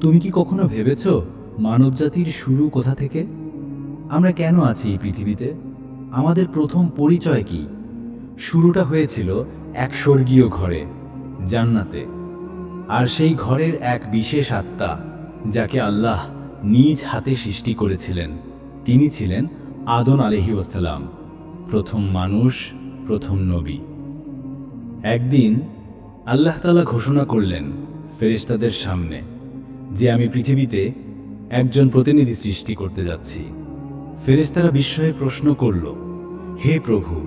তুমি কি কখনো ভেবেছ মানবজাতির শুরু কোথা থেকে? আমরা কেন আছি এই পৃথিবীতে? আমাদের প্রথম পরিচয় কি? শুরুটা হয়েছিল এক স্বর্গীয় ঘরে, জান্নাতে। আর সেই ঘরের এক বিশেষ আত্মা, যাকে আল্লাহ নিজ হাতে সৃষ্টি করেছিলেন। তিনি ছিলেন আদন আলহি ওসালাম প্রথম মানুষ, প্রথম নবী। একদিন আল্লাহ তালা ঘোষণা করলেন ফেরিস্তাদের সামনে যে আমি পৃথিবীতে একজন প্রতিনিধি সৃষ্টি করতে যাচ্ছি। ফেরেশতারা বিস্ময়ে প্রশ্ন করল, হে প্রভু,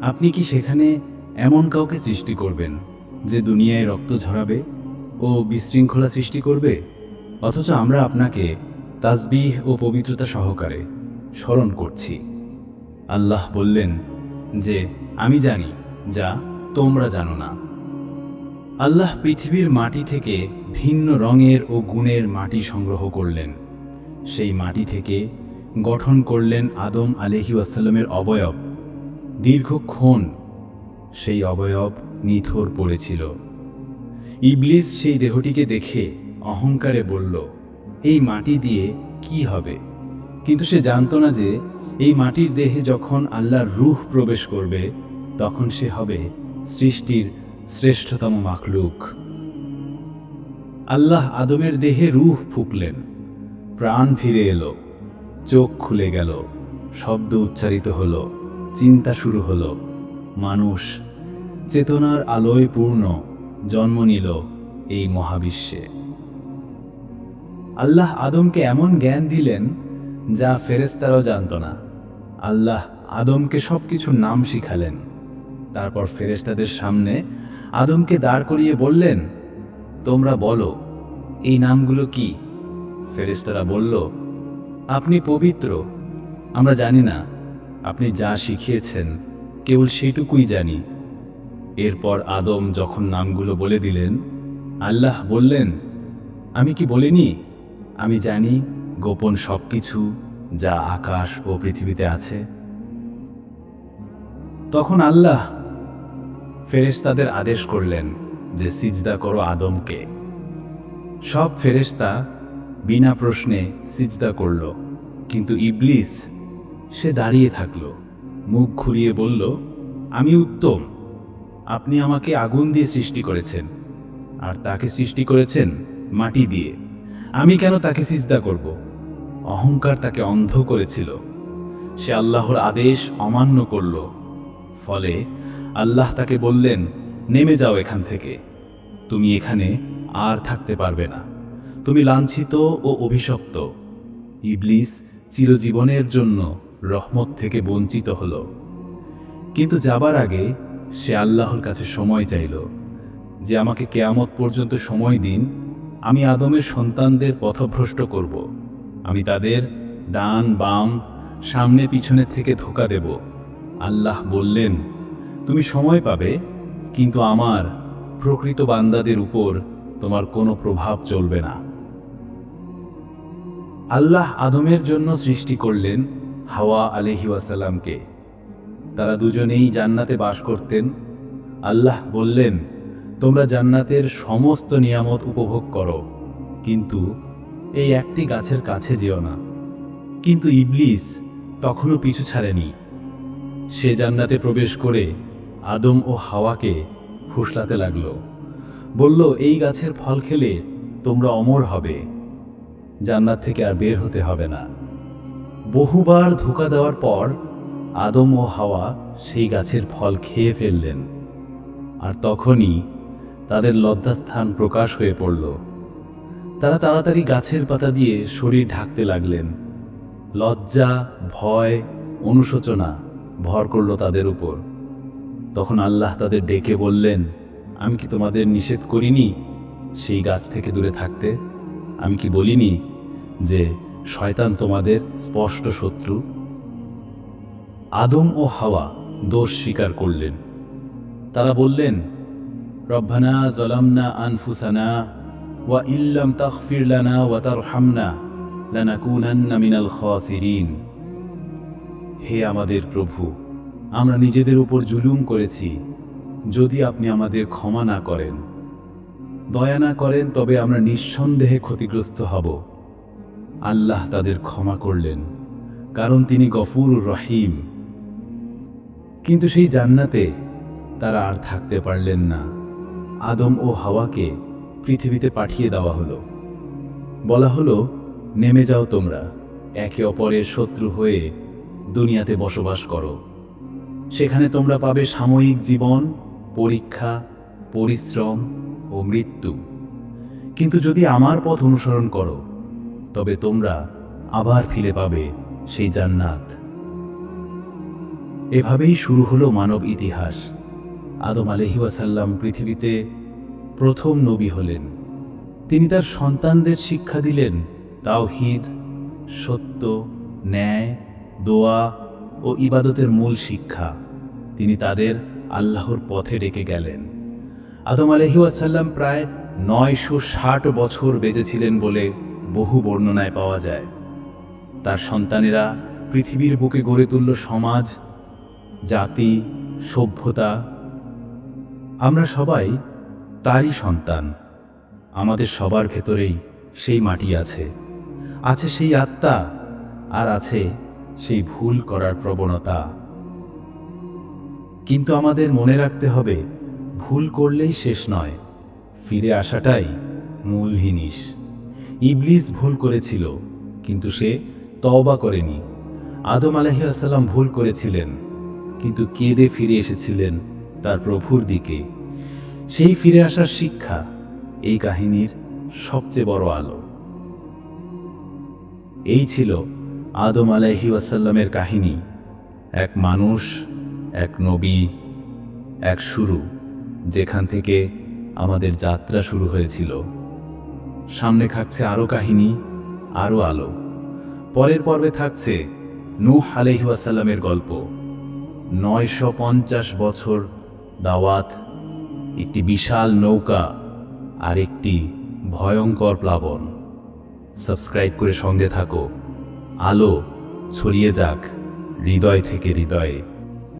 আপনি কি সেখানে এমন কাউকে সৃষ্টি করবেন যে দুনিয়ায় রক্ত ঝরাবে ও বিশৃঙ্খলা সৃষ্টি করবে? অথচ আমরা আপনাকে তাসবিহ ও পবিত্রতা সহকারে স্মরণ করছি। আল্লাহ বললেন, যে, আমি জানি, যা তোমরা জানো না। আল্লাহ পৃথিবীর মাটি থেকে ভিন্ন রঙের ও গুণের মাটি সংগ্রহ করলেন। সেই মাটি থেকে গঠন করলেন আদম আলহি আসাল্লামের অবয়ব। দীর্ঘক্ষণ সেই অবয়ব নিথর পড়েছিল। ইবলিস সেই দেহটিকে দেখে অহংকারে বলল, এই মাটি দিয়ে কি হবে? কিন্তু সে জানত না যে এই মাটির দেহে যখন আল্লাহর রুহ প্রবেশ করবে, তখন সে হবে সৃষ্টির শ্রেষ্ঠতম মাখলুক। আল্লাহ আদমের দেহে রুহ ফুকলেন। প্রাণ ফিরে এলো। চোখ খুলে গেল। শব্দ উচ্চারিত হলো। চিন্তা শুরু হলো। মানুষ চেতনার আলোয় পূর্ণ জন্ম নিল এই মহাবিশ্বে। আল্লাহ আদমকে এমন জ্ঞান দিলেন যা ফেরেস্তারাও জানত না। আল্লাহ আদমকে সব কিছুর নাম শিখালেন। তারপর ফেরেশতাদের সামনে আদমকে দাঁড় করিয়ে বললেন, তোমরা বলো, এই নামগুলো কি? ফেরেশতারা বলল, আপনি পবিত্র, আমরা জানি না, আপনি যা শিখিয়েছেন, কেবল সেইটুকুই জানি। এরপর আদম যখন নামগুলো বলে দিলেন, আল্লাহ বললেন, আমি কি বলিনি? আমি জানি গোপন সব কিছু যা আকাশ ও পৃথিবীতে আছে। তখন আল্লাহ ফেরেশতাদের আদেশ করলেন যে সিজদা করো আদমকে। সব ফেরেশতা বিনা প্রশ্নে সিজদা করল, কিন্তু ইবলিস সে দাঁড়িয়ে থাকল, মুখ ঘুরিয়ে বলল, আমি উত্তম, আপনি আমাকে আগুন দিয়ে সৃষ্টি করেছেন, আর তাকে সৃষ্টি করেছেন মাটি দিয়ে। আমি কেন তাকে সিজদা করব? অহংকার তাকে অন্ধ করেছিল। সে আল্লাহর আদেশ অমান্য করল, ফলে আল্লাহ তাকে বললেন, নেমে যাও এখান থেকে। তুমি এখানে আর থাকতে পারবে না। তুমি লাঞ্ছিত ও অভিশপ্ত। ইবলিস চিরজীবনের জন্য রহমত থেকে বঞ্চিত হল। কিন্তু যাবার আগে সে আল্লাহর কাছে সময় চাইল যে আমাকে কেয়ামত পর্যন্ত সময় দিন, আমি আদমের সন্তানদের পথভ্রষ্ট করব। আমি তাদের ডান বাম সামনে পিছনে থেকে ধোকা দেব। আল্লাহ বললেন তুমি সময় পাবে, কিন্তু আমার প্রকৃত বান্দাদের উপর তোমার কোনো প্রভাব চলবে না। আল্লাহ আদমের জন্য সৃষ্টি করলেন হাওয়া আলহি ওয়াসাল্লামকে। তারা দুজনেই জান্নাতে বাস করতেন। আল্লাহ বললেন, তোমরা জান্নাতের সমস্ত নিয়ামত উপভোগ করো, কিন্তু এই একটি গাছের কাছে যেও না। কিন্তু ইবলিস তখনও পিছু ছাড়েনি। সে জান্নাতে প্রবেশ করে আদম ও হাওয়াকে ফুসলাতে লাগল। বলল, এই গাছের ফল খেলে তোমরা অমর হবে। জান্নাত থেকে আর বের হতে হবে না। বহুবার ধোকা দেওয়ার পর আদম ও হাওয়া সেই গাছের ফল খেয়ে ফেললেন। আর তখনই তাদের লজ্জাস্থান প্রকাশ হয়ে পড়ল। তারা তাড়াতাড়ি গাছের পাতা দিয়ে শরীর ঢাকতে লাগলেন। লজ্জা, ভয়, অনুশোচনা ভর করল তাদের উপর। তখন আল্লাহ তাদের ডেকে বললেন, আমি কি তোমাদের নিষেধ করিনি সেই গাছ থেকে দূরে থাকতে? আমি কি বলিনি যে শয়তান তোমাদের স্পষ্ট শত্রু? আদম ও হাওয়া দোষ স্বীকার করলেন। তারা বললেন, রব্বানা জলামনা আনফুসানা ওয়া ইল্লাম তাগফির লানা ওয়া তারহামনা লানাকুনান্না মিনাল খাসিরিন। হে আমাদের প্রভু আমরা নিজেদের উপর জুলুম করেছি, যদি আপনি আমাদের ক্ষমা না করেন। দয়া না করেন, তবে আমরা নিঃসন্দেহে ক্ষতিগ্রস্ত হব। আল্লাহ তাদের ক্ষমা করলেন, কারণ তিনি গফুর রহিম। কিন্তু সেই জান্নাতে তারা আর থাকতে পারলেন না। আদম ও হাওয়াকে পৃথিবীতে পাঠিয়ে দেওয়া হলো। বলা হলো, নেমে যাও তোমরা, একে অপরের শত্রু হয়ে দুনিয়াতে বসবাস করো। সেখানে তোমরা পাবে সাময়িক জীবন, পরীক্ষা, পরিশ্রম ও মৃত্যু। কিন্তু যদি আমার পথ অনুসরণ করো, তবে তোমরা আবার ফিরে পাবে সেই জান্নাত। এভাবেই শুরু হলো মানব ইতিহাস। আদম আলহি ওয়াসাল্লাম পৃথিবীতে প্রথম নবী হলেন। তিনি তার সন্তানদের শিক্ষা দিলেন, তাওহিদ, সত্য, ন্যায়, দোয়া ও ইবাদতের মূল শিক্ষা। তিনি তাদের আল্লাহর পথে ডেকে গেলেন। আদম আলহি ওয়াসাল্লাম প্রায় নয়শো ষাট বছর বেঁচেছিলেন বলে বহু বর্ণনায় পাওয়া যায়। তার সন্তানেরা পৃথিবীর বুকে গড়ে তুলল সমাজ, জাতি, সভ্যতা। আমরা সবাই তারই সন্তান। আমাদের সবার ভেতরেই সেই মাটি আছে। আছে সেই আত্মা আর আছে সেই ভুল করার প্রবণতা। কিন্তু আমাদের মনে রাখতে হবে, ভুল করলেই শেষ নয়। ফিরে আসাটাই মূল জিনিস। ইবলিস ভুল করেছিল, কিন্তু সে তওবা করেনি। আদম আলহিয়াসাল্লাম ভুল করেছিলেন, কিন্তু কেঁদে ফিরে এসেছিলেন তার প্রভুর দিকে। সেই ফিরে আসার শিক্ষা এই কাহিনীর সবচেয়ে বড় আলো। এই ছিল আদম আলাইহি ওয়াসাল্লামের কাহিনী। এক মানুষ, এক নবী, এক শুরু, যেখান থেকে আমাদের যাত্রা শুরু হয়েছিল। সামনে থাকছে আরও কাহিনী আরও আলো। পরের পর্বে থাকছে নূহ আলাইহি ওয়াসাল্লামের গল্প। নয়শো পঞ্চাশ বছর দাওয়াত, একটি বিশাল নৌকা আর একটি ভয়ঙ্কর প্লাবন। সাবস্ক্রাইব করে সঙ্গে থাকো। আলো ছড়িয়ে যাক হৃদয় থেকে হৃদয়ে।